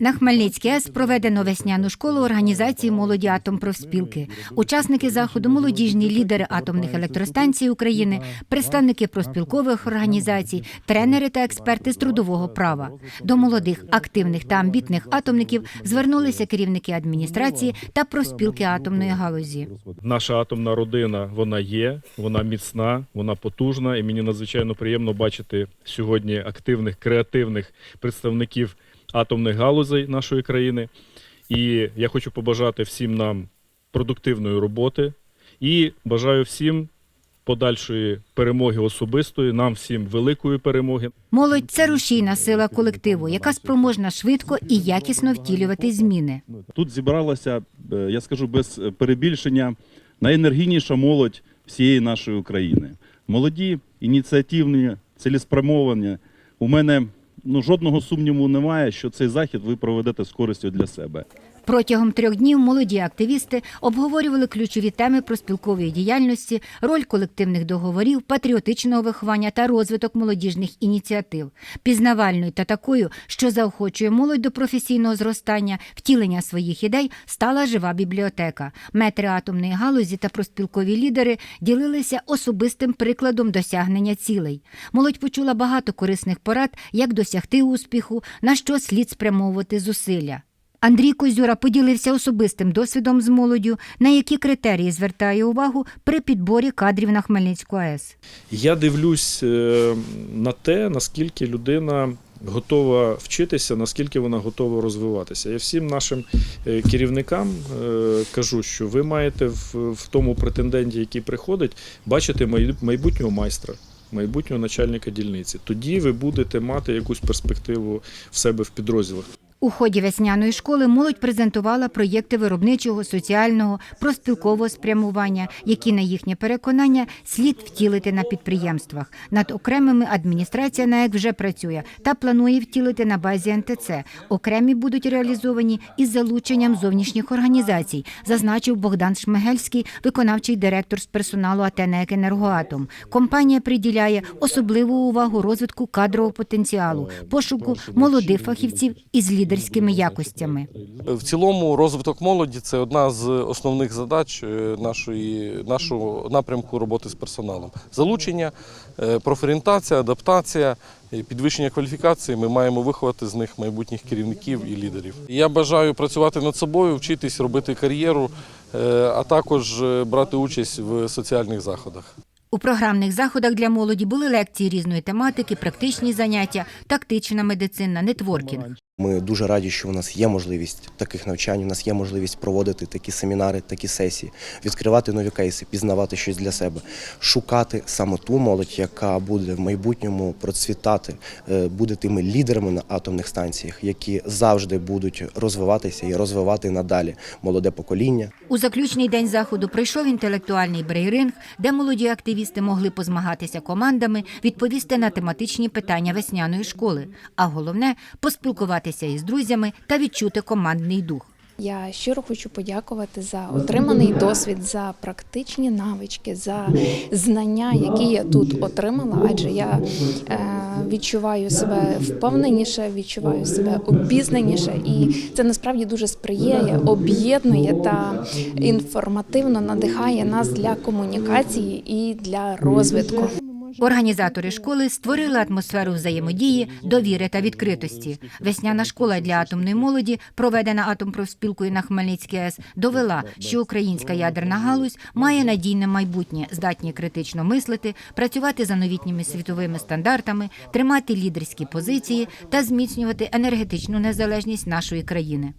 На Хмельницькій АЕС проведено весняну школу організації молоді Атомпрофспілки. Учасники заходу молодіжні лідери атомних електростанцій України, представники профспілкових організацій, тренери та експерти з трудового права. До молодих, активних та амбітних атомників звернулися керівники адміністрації та профспілки атомної галузі. Наша атомна родина вона є, вона міцна, вона потужна, і мені надзвичайно приємно бачити сьогодні активних, креативних представників атомних галузей нашої країни. І я хочу побажати всім нам продуктивної роботи і бажаю всім подальшої перемоги особистої, нам всім великої перемоги. Молодь це рушійна сила колективу, яка спроможна швидко і якісно втілювати зміни. Тут зібралася, е, я скажу без перебільшення, найенергійніша молодь всієї нашої України. Молоді, ініціативні, цілеспрямовані. У мене ну, жодного сумніву немає, що цей захід ви проведете з користю для себе. Протягом трьох днів молоді активісти обговорювали ключові теми проспілкової діяльності, роль колективних договорів, патріотичного виховання та розвиток молодіжних ініціатив, пізнавальною та такою, що заохочує молодь до професійного зростання, втілення своїх ідей, стала жива бібліотека. Метри атомної галузі та проспілкові лідери ділилися особистим прикладом досягнення цілей. Молодь почула багато корисних порад, як досягти успіху, на що слід спрямовувати зусилля. Андрій Козюра поділився особистим досвідом з молоддю, на які критерії звертає увагу при підборі кадрів на Хмельницьку АЕС. Я дивлюсь е, на те, наскільки людина готова вчитися, наскільки вона готова розвиватися. Я всім нашим е, керівникам е, кажу, що ви маєте в, в тому претенденті, який приходить, бачити майбутнього майстра. Майбутнього начальника дільниці. Тоді ви будете мати якусь перспективу в себе в підрозділах. У ході весняної школи молодь презентувала проєкти виробничого, соціального, проспілкового спрямування, які, на їхнє переконання, слід втілити на підприємствах. Над окремими адміністрація НАЕК вже працює та планує втілити на базі НТЦ. Окремі будуть реалізовані із залученням зовнішніх організацій, зазначив Богдан Шмигельський, виконавчий директор з персоналу АТ «НАЕК Енергоатом. Компанія приділяє особливу увагу розвитку кадрового потенціалу, пошуку молодих фахівців із лідерськими якостями. В цілому розвиток молоді це одна з основних задач е, нашої, нашого напрямку роботи з персоналом. Залучення, е, профорієнтація, адаптація, підвищення кваліфікації. Ми маємо виховати з них майбутніх керівників і лідерів. Я бажаю працювати над собою, вчитись, робити кар'єру, е, а також е, брати участь в соціальних заходах. У програмних заходах для молоді були лекції різної тематики, практичні заняття, тактична медицина, нетворкінг. Ми дуже раді, що у нас є можливість таких навчань. У нас є можливість проводити такі семінари, такі сесії, відкривати нові кейси, пізнавати щось для себе, шукати саме ту молодь, яка буде в майбутньому процвітати, е, буде тими лідерами на атомних станціях, які завжди будуть розвиватися і розвивати надалі молоде покоління. У заключний день заходу пройшов інтелектуальний брейринг, де молоді активісти могли позмагатися командами, відповісти на тематичні питання весняної школи, а головне поспілкуватися із друзями та відчути командний дух. Я щиро хочу подякувати за отриманий досвід, за практичні навички, за знання, які я тут отримала, адже я е, відчуваю себе впевненіше, відчуваю себе обізнаніше, і це насправді дуже сприяє, об'єднує та інформативно надихає нас для комунікації і для розвитку. Організатори школи створили атмосферу взаємодії, довіри та відкритості. Весняна школа для атомної молоді, проведена атомпрофспілкою на Хмельницькій АЕС, довела, що українська ядерна галузь має надійне майбутнє, здатні критично мислити, працювати за новітніми світовими стандартами, тримати лідерські позиції та зміцнювати енергетичну незалежність нашої країни.